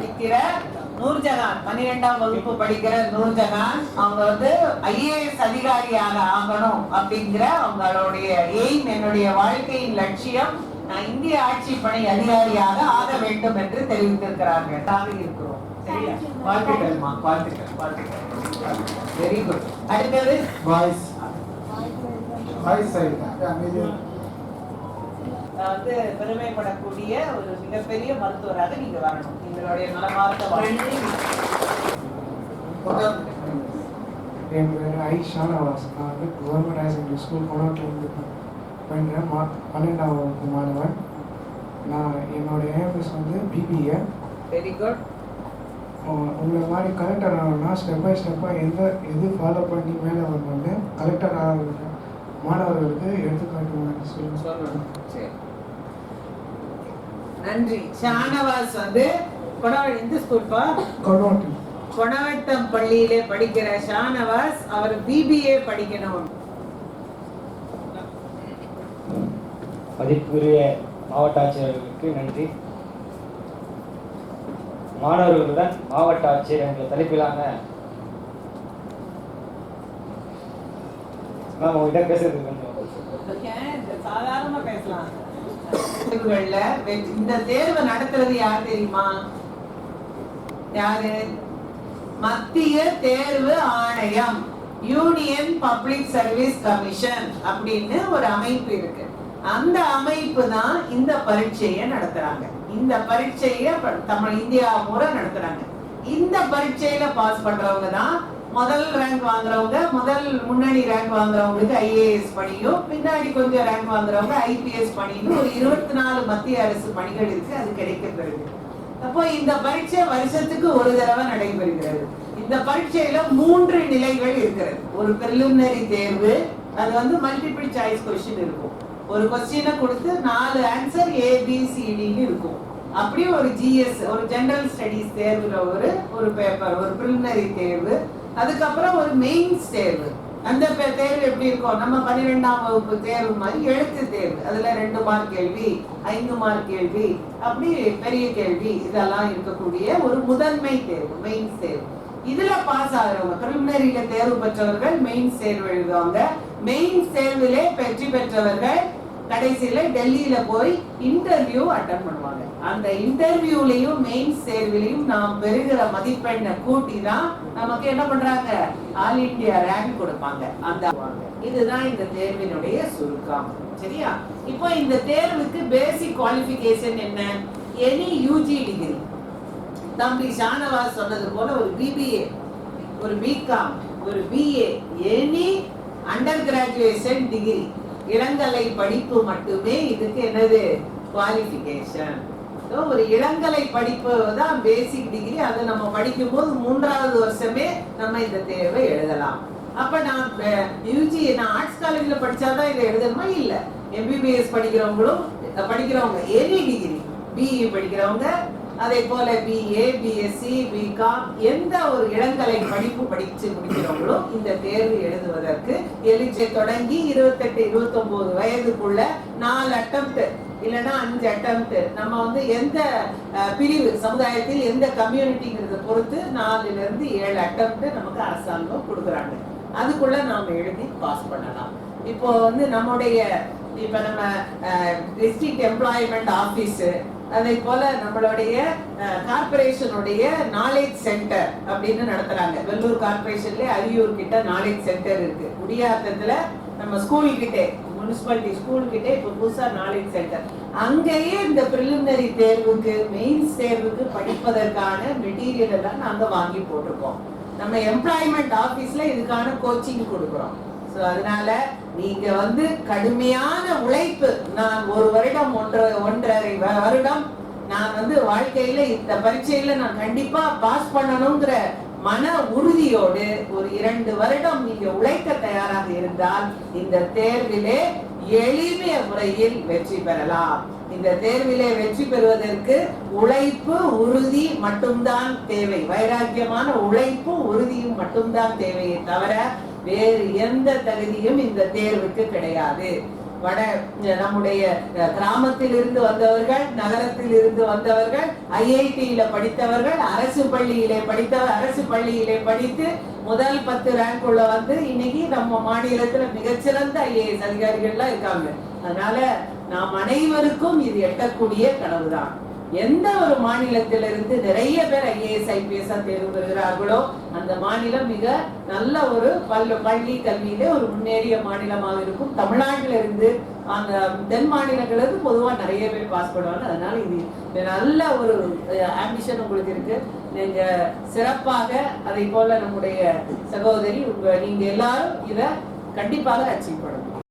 படிக்கிற நூர்ஜஹான் பன்னிரெண்டாம் வகுப்பு படிக்கிற நூர்ஜஹான் அவங்க வந்து ஐஏஎஸ் அதிகாரியாக ஆகணும் அப்படிங்கிற அவங்களுடைய எய்ம் என்னுடைய வாழ்க்கையின் லட்சியம் நான் இந்திய ஆட்சி பணி அதிகாரியாக ஆக வேண்டும் என்று தெரிவித்திருக்கிறார்கள். இருக்கிறோம். சரியா? வாழ்த்துக்கள்மா வாழ்த்துக்கள் வாழ்த்துக்கள் வெரி குட் அடுத்தது? வாய்ஸ் வாய்ஸ் சைடு அமைதி நான் வந்து பெருமைப்படக்கூடிய ஒரு மிகப்பெரிய மருத்துவராக நீங்க வரணும். எங்களுடைய நலமார்ந்த வாழ்க்கை. என் பேர் ஐ ஷானவாஸ் நான் வந்து கவர்மெண்ட் ஹையர் செகண்டரி ஸ்கூல் கொண்டாட்டிலேருந்து பண்ணுறேன் மா பன்னெண்டாம் வகுப்பு மாணவன். நான் என்னோட ஏஎம்எஸ் வந்து பிபிஏ வெரி குட் உங்களை மாதிரி கலெக்டர் ஆகணும்னா ஸ்டெப் பை ஸ்டெப்பாக எந்த எது ஃபாலோ பண்ணி மேலே வரணும்னு கலெக்டர் ஆகிற மாணவர்களுக்கு எடுத்துக்காட்டு சொல்லுங்கள் சொல்லணும் சரி. நன்றி. ஷானவாஸ் வந்து கொடவ இந்த ஸ்கூல்ப்பா கொண்டாட்டி கொணவட்டம் பள்ளியிலே படிக்கிற ஷானவாஸ் அவர் பிபிஏ படிக்கணும். மதிப்புக்குரிய மாவட்ட ஆட்சியர்களுக்கு நன்றி. மாணவர்களுடன் மாவட்ட ஆட்சியர் என்ற தலைப்பிலான மேம் உங்ககிட்ட பேசுறது சாதாரணமா பேசலாம். இந்த தேர்வு நடத்துறது யார் தெரியுமா? யாரு? மத்திய தேர்வு ஆணையம் யூனியன் பப்ளிக் சர்வீஸ் கமிஷன் அப்படின்னு ஒரு அமைப்பு இருக்கு. அந்த அமைப்பு தான் இந்த பரீட்சையை நடத்துறாங்க. இந்த பரீட்சையை தமிழ் இந்தியா பூரா நடத்துறாங்க. இந்த பரீட்சையில பாஸ் பண்றவங்க தான் முதல் ரேங்க் வாங்குறவங்க முதல் முன்னணி ரேங்க் வாங்குறவங்களுக்கு ஐஏஎஸ் பணியும் பின்னாடி கொஞ்சம் ரேங்க் வாங்குறவங்க ஐபிஎஸ் பணியும் ஒரு இருபத்தி நாலு மத்திய அரசு பணிகள் இருக்கு அது கிடைக்கப்பெறுது. அப்போ இந்த பரீட்சை வருஷத்துக்கு ஒரு தடவை நடைபெறுகிறது. இந்த பரீட்சையில மூன்று நிலைகள் இருக்கிறது. ஒரு பிரிலிமினரி தேர்வு அது வந்து மல்டிபிள் சாய்ஸ் கொஸ்டின் இருக்கும். ஒரு கொஸ்டினை கொடுத்து நாலு ஆன்சர் ஏபிசிடின்னு இருக்கும். அப்படியே ஒரு ஜிஎஸ் ஒரு ஜெனரல் ஸ்டடீஸ் தேர்வுல ஒரு ஒரு பேப்பர் ஒரு பிரிலிமினரி தேர்வு அதுக்கப்புறம் ஒரு மெயின்ஸ் தேர்வு. அந்த தேர்வு எப்படி இருக்கும்? நம்ம பன்னிரெண்டாம் வகுப்பு தேர்வு மாதிரி எழுத்து தேர்வு. அதுல ரெண்டு மார்க் கேள்வி ஐந்து மார்க் கேள்வி அப்படி பெரிய கேள்வி இதெல்லாம் இருக்கக்கூடிய ஒரு முதன்மை தேர்வு மெயின்ஸ் தேர்வு. இதுல பாஸ் ஆகுறவங்க பிரிலிமினரியில தேர்வு பெற்றவர்கள் மெயின்ஸ் தேர்வு எழுதுவாங்க. மெயின்ஸ் தேர்விலே வெற்றி பெற்றவர்கள் கடைசியில் டெல்லியில் போய் இன்டர்வியூ அட்டன் பண்ணுவாங்க. அந்த இன்டர்வியூலையும் மெயின்ஸ் தேர்விலையும் நாம் பெறுகிற மதிப்பெண்ணை கூட்டி தான் நமக்கு என்ன பண்றாங்க? ஆல் இண்டியா ரேங்க் கொடுப்பாங்க. அந்த இதுதான் இந்த தேர்வினுடைய சுருக்கம். சரியா? இப்போ இந்த தேர்வுக்கு பேசிக் குவாலிஃபிகேஷன் என்ன? எனி யூஜி டிகிரி தம்பி ஷானவாஸ் சொன்னது போல ஒரு பிபிஏ ஒரு பிகாம் ஒரு BA any under graduation degree இளங்கலை படிப்பு மட்டுமே இதுக்கு என்னது? குவாலிஃபிகேஷன் ஒரு இளங்கலை படிப்பு தான் பேசிக் டிகிரி அதை நம்ம படிக்கும் போது மூன்றாவது வருஷமே நம்ம இந்த தேர்வை எழுதலாம். அப்ப நான் யூஜி நான் ஆர்ட்ஸ் காலேஜ்ல படிச்சாதான் இதை எழுதணுமா? இல்ல. எம்பிபிஎஸ் படிக்கிறவங்களும் படிக்கிறவங்க எனி டிகிரி பிஇ படிக்கிறவங்க அதே போல பிஏ பிஎஸ்சி பிகாம் எந்த ஒரு இளங்கலை படிப்பு படிச்சு முடிக்கிறவங்களும் இந்த தேர்வு எழுதுவதற்கு எலிஜை தொடங்கி இருபத்தெட்டு இருபத்தொன்பது வயதுக்குள்ள நாலு அட்டம்ப்ட் இல்லைன்னா அஞ்சு அட்டம்ப்ட் நம்ம வந்து எந்த பிரிவு சமுதாயத்தில் எந்த கம்யூனிட்டிங்கிறத பொறுத்து நாலுல இருந்து ஏழு அட்டம்ப்ட் நமக்கு அரசாங்கம் கொடுக்குறாங்க. அதுக்குள்ள நாம எழுதி பாஸ் பண்ணலாம். இப்போ வந்து நம்முடைய இப்ப நம்ம டிஸ்ட்ரிக்ட் எம்ப்ளாய்மெண்ட் ஆபீஸ் அதே போல நம்மளுடைய கார்பரேஷனுடைய நாலேஜ் சென்டர் அப்படின்னு நடத்துறாங்க. வெள்ளூர் கார்பரேஷன்ல அரியூர் கிட்ட நாலேஜ் சென்டர் இருக்கு. குடியாத்தத்துல நம்ம ஸ்கூல் கிட்டே முனிசிபாலிட்டி ஸ்கூல் கிட்டே இப்ப புதுசா நாலேஜ் சென்டர் அங்கேயே இந்த பிரிலிமினரி தேர்வுக்கு மெயின்ஸ் தேர்வுக்கு படிப்பதற்கான மெட்டீரியல் எல்லாம் நாங்க வாங்கி போட்டிருக்கோம். நம்ம எம்ப்ளாய்மெண்ட் ஆபீஸ்ல இதுக்கான கோச்சிங் கொடுக்குறோம். ஸோ அதனால நீங்க வந்து கடுமையான உழைப்பு. நான் ஒரு வருடம் ஒன்றரை ஒன்றரை வருடம் நான் வந்து வாழ்க்கையில இந்த பரீட்சையில நான் கண்டிப்பா பாஸ் பண்ணணுங்கிற மன உறுதியோடு ஒரு இரண்டு வருடம் நீங்க உழைக்க தயாராக இருந்தால் இந்த தேர்விலே எளிமைய முறையில் வெற்றி பெறலாம். இந்த தேர்விலே வெற்றி பெறுவதற்கு உழைப்பு உறுதி மட்டும்தான் தேவை. வைராக்கியமான உழைப்பும் உறுதியும் மட்டும்தான் தேவையே தவிர வேறு எந்த தகுதியும் இந்த தேர்வுக்கு கிடையாது. வட நம்முடைய கிராமத்தில் இருந்து வந்தவர்கள் நகரத்தில் இருந்து வந்தவர்கள் ஐஐடியில படித்தவர்கள் அரசு பள்ளியிலே படித்தவர் அரசு பள்ளியிலே படித்து முதல் பத்து ரேங்க் உள்ள வந்து இன்னைக்கு நம்ம மாநிலத்துல மிகச்சிறந்த ஐஏஎஸ் அதிகாரிகள்லாம் இருக்காங்க. அதனால நாம் அனைவருக்கும் இது எட்டக்கூடிய கனவுதான். எந்த ஒரு மாநிலத்திலிருந்து நிறைய பேர் ஐஏஎஸ் ஐபிஎஸ் தேர்வு பெறுகிறார்களோ அந்த மாநிலம் மிக நல்ல ஒரு பல் பள்ளி கல்வியிலே ஒரு முன்னேறிய மாநிலமாக இருக்கும். தமிழ்நாட்டில இருந்து அந்த தென் மாநிலங்களுக்கு பொதுவாக நிறைய பேர் பாஸ் பண்ணுவாங்க. அதனால இது நல்ல ஒரு ஆம்பிஷன் உங்களுக்கு இருக்கு. நீங்க சிறப்பாக அதை போல நம்முடைய சகோதரி உங்க நீங்க எல்லாரும் இதை கண்டிப்பாக அச்சீவ் பண்ணணும்.